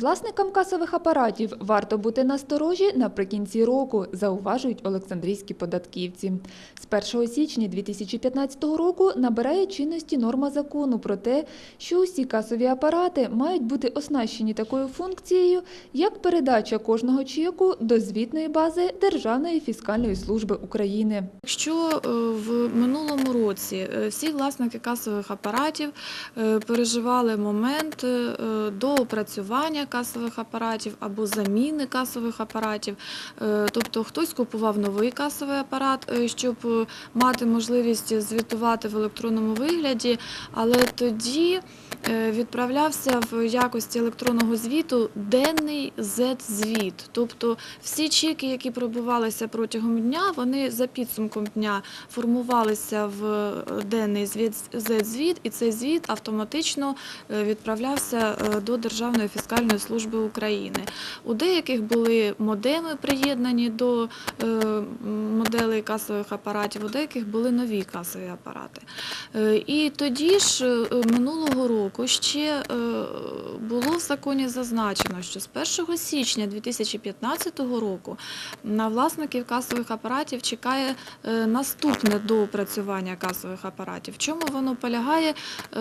Власникам касових апаратів варто бути насторожі наприкінці року, зауважують Олександрійські податківці. З 1 січня 2015 року набирає чинності норма закону про те, що усі касові апарати мають бути оснащені такою функцією, як передача кожного чеку до звітної бази Державної фіскальної служби України. Якщо е, в минулому році е, всі власники касових апаратів е, переживали момент доопрацювання касових апаратів або заміни касових апаратів, е, тобто хтось купував новий касовий апарат, е, щоб е, мати можливість звітувати в електронному вигляді, але тоді відправлявся в якості електронного звіту денний Z-звіт. Тобто всі чеки, які пробувалися протягом дня, вони за підсумком дня формувалися в денний звіт- Z-звіт, і цей звіт автоматично відправлявся до Державної фіскальної служби України. У деяких були модеми приєднані до е, моделей касових апаратів, у деяких були нові касові апарати. Е, І тоді ж е, минулого року ще законі зазначено, що з 1 січня 2015 року на власників касових апаратів чекає е, наступне доопрацювання касових апаратів. В чому воно полягає? Е,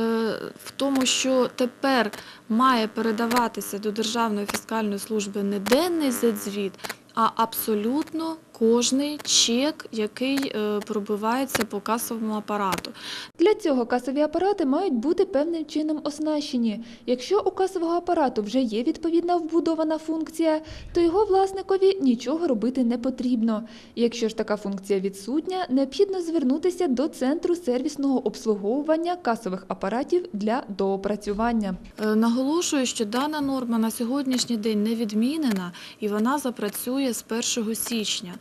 В тому, що тепер має передаватися до Державної фіскальної служби не денний звіт, а абсолютно кожний чек, який е, пробивається по касовому апарату. Для цього касові апарати мають бути певним чином оснащені. Якщо у касового апарату вже є відповідна вбудована функція, то його власникові нічого робити не потрібно. Якщо ж така функція відсутня, необхідно звернутися до центру сервісного обслуговування касових апаратів для доопрацювання. Е, Наголошую, що дана норма на сьогоднішній день не відмінена і вона запрацює з 1 січня.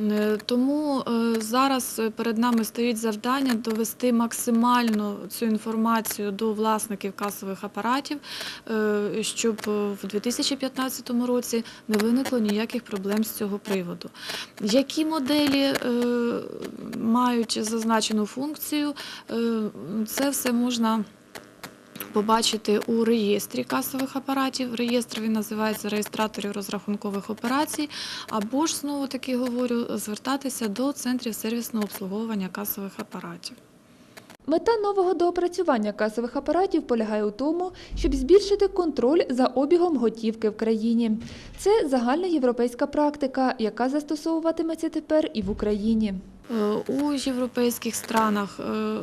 Е, Тому е, зараз перед нами стоїть завдання довести максимально цю інформацію до власників касових апаратів, е, щоб в 2015 році не виникло ніяких проблем з цього приводу. Які моделі мають зазначену функцію, це все можна побачити у реєстрі касових апаратів. Реєстр він називається реєстраторів розрахункових операцій. Або ж знову таки говорю, звертатися до центрів сервісного обслуговування касових апаратів. Мета нового доопрацювання касових апаратів полягає у тому, щоб збільшити контроль за обігом готівки в країні. Це загальноєвропейська практика, яка застосовуватиметься тепер і в Україні. Е, У європейських странах е,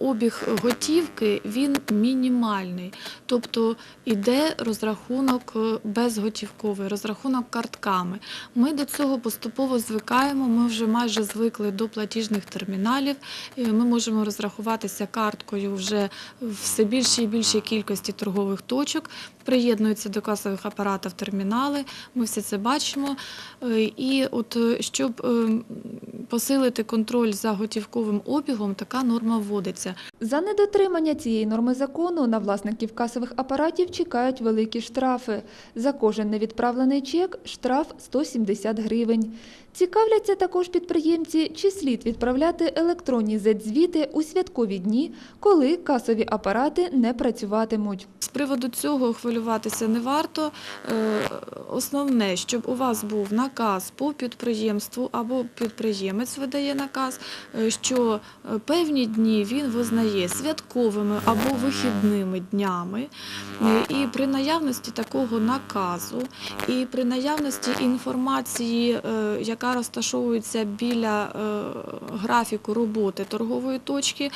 обіг готівки він мінімальний, тобто іде розрахунок е, безготівковий, розрахунок картками. Ми до цього поступово звикаємо. Ми вже майже звикли до платіжних терміналів. Ми можемо розрахуватися карткою вже все більшій і більшій кількості торгових точок. Приєднуються до касових апаратів термінали. Ми все це бачимо. Е, І от е, щоб е, посилити контроль за готівковим обігом, така норма вводиться. За недотримання цієї норми закону на власників касових апаратів чекають великі штрафи. За кожен невідправлений чек штраф 170 гривень. Цікавляться також підприємці, чи слід відправляти електронні Z-звіти у святкові дні, коли касові апарати не працюватимуть. З приводу цього хвилюватися не варто. Е, Основне, щоб у вас був наказ по підприємству або підприємець видає наказ, е, що е, певні дні він визнає святковими або вихідними днями. Е, І при наявності такого наказу, і при наявності інформації, яка розташовується біля графіку роботи торгової точки,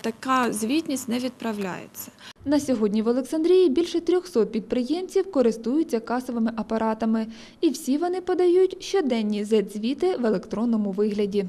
така звітність не відправляється. На сьогодні в Олександрії більше 300 підприємців користуються касовими апаратами, і всі вони подають щоденні Z-звіти в електронному вигляді.